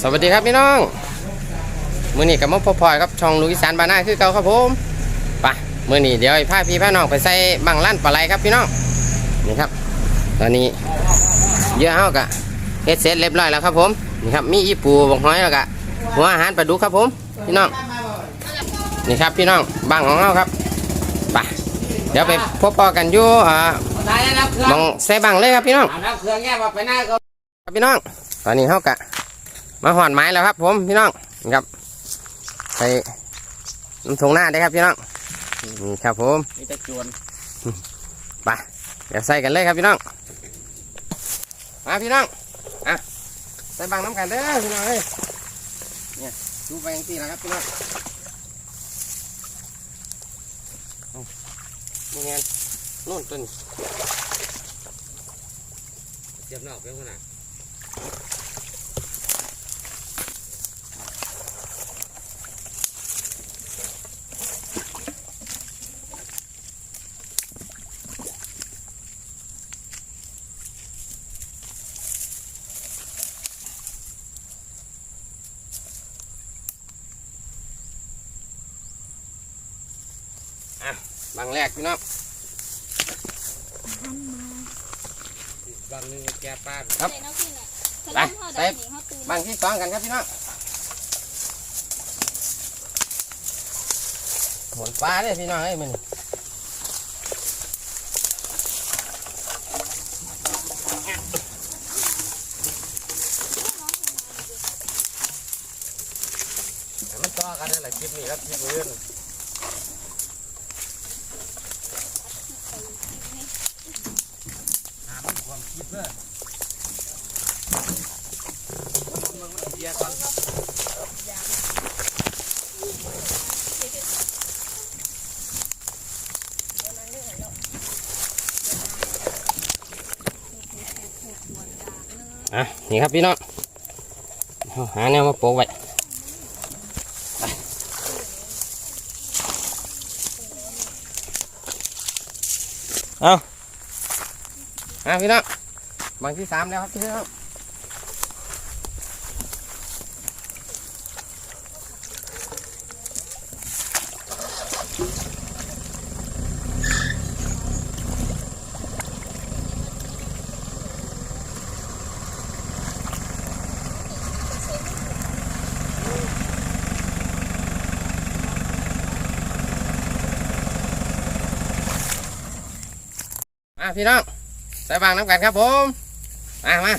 สวัสดีครับพี่น้อง มือนี้กับมอพอพลอยครับช่องลูกอีสานบานนาคือเก่าครับผมไปมือนี้เดี๋ยวให้พาพี่พาน้องไปใส่บังลั่นปลาไหลครับพี่น้องนี่ครับ ตอนนี้เยอะเฮากะเฮ็ดเสร็จเรียบร้อยแล้วครับผมนี่ครับมีอีปูบังหอยแล้วกะหัวอาหารปลาดุกครับผมพี่น้องนี่ครับพี่น้องบังของเฮาครับไปเดี๋ยวไปพบปอกันอยู่อ่าตายแล้วรับเครื่องมองใส่บังเลยครับพี่น้องเอารับเครื่องแง่มาไปหน้าก็ครับพี่น้องตอนนี้เฮากะ มาหอนไม้แล้วครับผมพี่น้องนี่ครับใส่น้ำถุงหน้าได้ครับพี่น้องนี่ครับผมมีแต่จวนไปเดี๋ยวใส่กันเลยครับพี่น้องมาพี่น้องอะใส่บังน้ำกันเด้อพี่น้องเอ้ยเนี่ยดูไปอย่างที่นะครับพี่น้องเอานี่ไงนู่นต้นเจ็บนอกเป็นขนา ดบังแรกพี่น้องบางนึงแกป้าครับไปใส่บังที่สองกันครับพี่น้องหมุนปลาเลยพี่น้องเอ้ยมันมันต่อกันนั่นแหละคลิปนี้ครับคลิปอื่นหามันความคิดเลยมันมันเบียร์ก่ อะนี่ครับพี่น้องหาแนวมาโปะไว้เอาอะพี่น้องบางที่สามแล้วครับพี่น้อง อะพี่น้องใส่บางน้ำกันครับผมมามา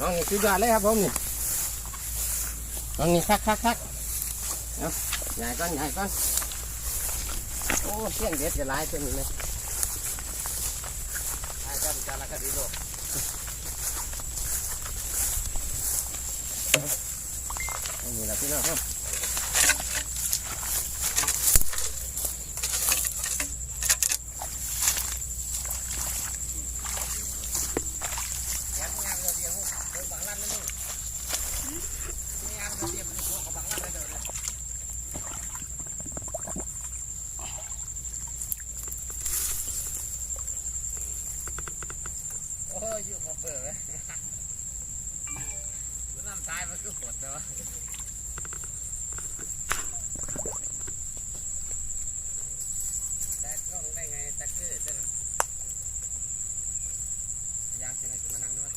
น้องนี่สุดยอดเลยครับผมนี่น้องนี่คักคักคักเอาใหญ่ก้อนใหญ่ก้อนโอ้เสียงเด็ดจะลายเส้นเลยไอ้เจ้าจาระคดีโลกนี่แหละพี่น้องครับ แกมงานเดียวเดียวเดินบางลั่นนั่นนี่งานเดียวมันพวกกับบางลั่นเลยเดินเลย โอ้ยอยู่ขอบเปิดเลยน้ำตายมันคือปวดเลยวะแต่กล้องได้ไงตะเกือเจ้าน่ะยางสิไหนกูมานั่งด้วย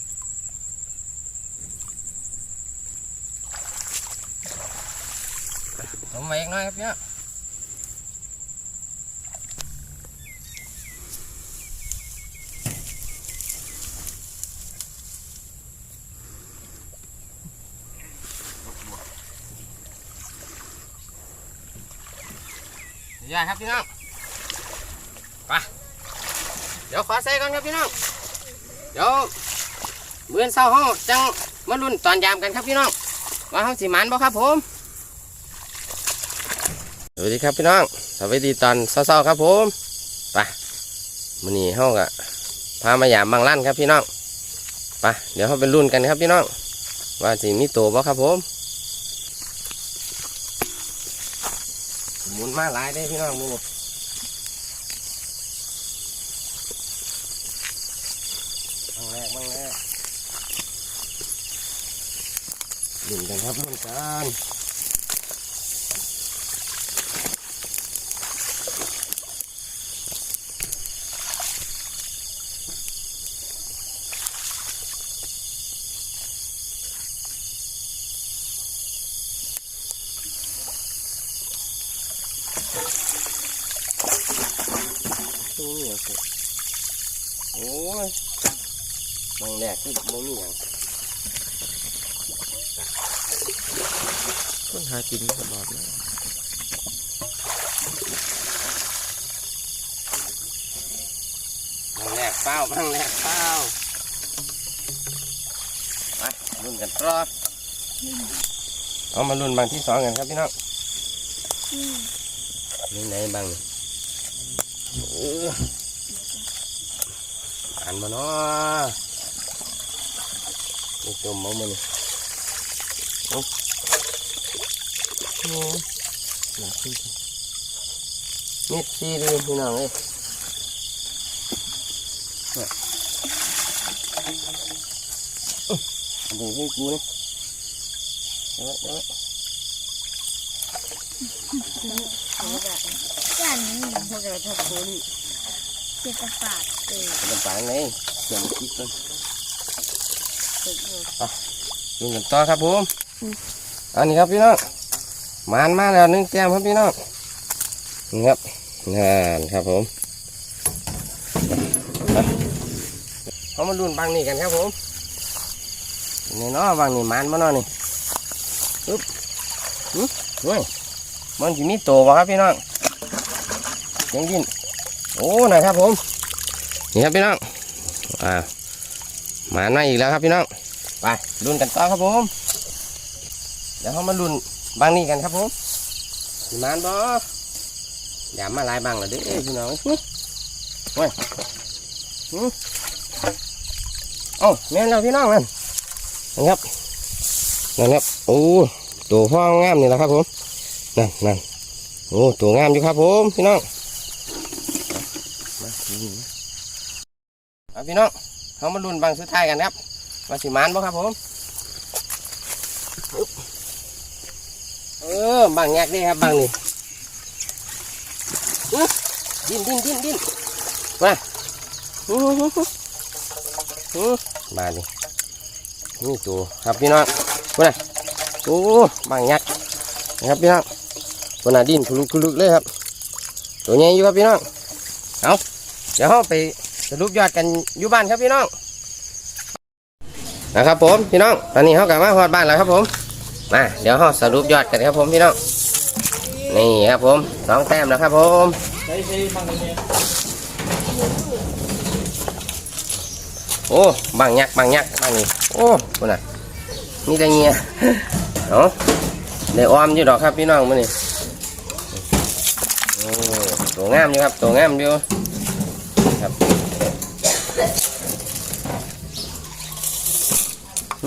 ผมไว้อีกหน้อยครับพี่น้อ ยายครับพี่น้องไปเดี๋ยวขอใส่ก่อนครับพี่น้องเดี๋ยวเมื่อเศร้าห้องจังมาลุ้นตอนยามกันครับพี่น้องว่าห้องสีมันบ่ครับผมสวัสดีครับพี่น้องสวัสดีตอนเช้าๆครับผมไปมื้อนี้เฮาก็พามายามบางร้านครับพี่น้องไปเดี๋ยวเฮาไปรุ่นกันครับพี่น้องว่าสิมีโตบ่ครับผม หมุนมาหลายได้พี่น้องมือนี้บางแรกบางแรกดึงกันครับลุ้นกัน ตู้เหนียวสิโอ้ยบางแรกที่บ่มีอย่างคนหากินตลอดนะบางแรกเป้าบางแรกเป้าไปรุ่นกันรอดเอามารุ่นบางที่สองกันครับพี่น้องนี่ไหนบางนี่ เอออ่านมาเนาะนี่จมมามันโอ้โหหนักขึ้นเม็ดซีเลยพี่น้องเอ้ยเนี่ยอื้ออันนี้ให้กูนี่เดี๋ยวเดี๋ยว กันพวกเราชอบคนเจ็บประสาทเออเดี๋ยวไปไหนเดี๋ยวคิดกันดูกันต่อครับผมอันนี้ครับพี่น้องมานมาแล้วนึ่งแก้มครับพี่น้องนี่ครับงานครับผมเขามาลุ้นบางนี่กันครับผมนี่เนาะบางนี่มานมาเนาะนี่ปึ๊บปึ๊บเฮ้ยมันจะมีโตวบ่ครับพี่น้อง เสียงดินโอ้นะครับผม นี่ครับพี่น้อง อ่า มานมาอีกแล้วครับพี่น้อง ไปลุ้นกันต่อครับผม เดี๋ยวเขามาลุ้นบางนี่กันครับผมสิมานบออย่ามาลายบางและเด้อพี่น้องหึโอ้ยหึเอ้าแม่นแล้วพี่น้องนั่นนั่นครับนั่นครับ โอ้ตัวพ่องามนี่แหละครับผม นั่นนั่นโอ้ตัวงามอยู่ครับผมพี่น้อง นี่เอาพี่น้องเขามาลุ้นบางสุดท้ายกันครับมาสิมานบ่ครับผมอึ๊บเออบางแงกนี่ครับบางนี่ดิ้นดิ้นดิ้นดิ้นมาอือมาดินี่ตัวครับพี่น้องมาโอ้บางแงกนะครับพี่น้องคนน่ะดิ้นคลุกคลุกเลยครับ ตัวใหญ่อยู่ครับพี่น้องเอา เดี๋ยวเราไปสรุปยอดกันอยู่บ้านครับพี่น้องนะครับผมพี่น้องตอนนี้เขากลับมาฮอดบ้านแล้วครับผมมาเดี๋ยวเขาสรุปยอดกันครับผมพี่น้องนี่ครับผมสองแต้มแล้วครับผมโอ้บางยักบางยักบางนี่โอ้คุณน่ะนี่ได้เงี้ยเอาได้ออมอยู่ดอกครับพี่น้องมื้อนี้โอ้ตัวงามอยู่ครับตัวงามอยู่ครับ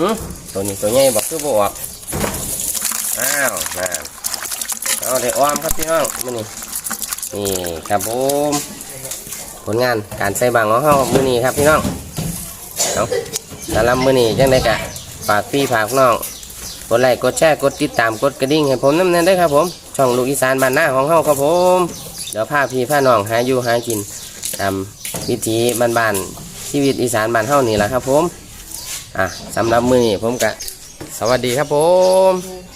หืมตัวนี้ตัวใหญ่บอกคือบ่อก อ้าวมาเอาได้อ้อมครับพี่น้องมือนี้นี่ครับผมผลงานการใส่บางของเฮามือนี้ครับพี่น้องเอาสำหรับมือนี้จังไดกะฝากพี่ฝากน้องกดไลค์กดแชร์กดติดตามกดกระดิ่งให้ผมน้ำเน้นได้ครับผมช่องลูกอีสานบ้านหน้าของเฮาครับผม เดี๋ยวพาพี่พาน้องหาอยู่หากินตามวิถีบ้านๆชีวิตอีสานบ้านเฮานี่แหละครับผม อะสำหรับมือนี้ผมกะสวัสดีครับผม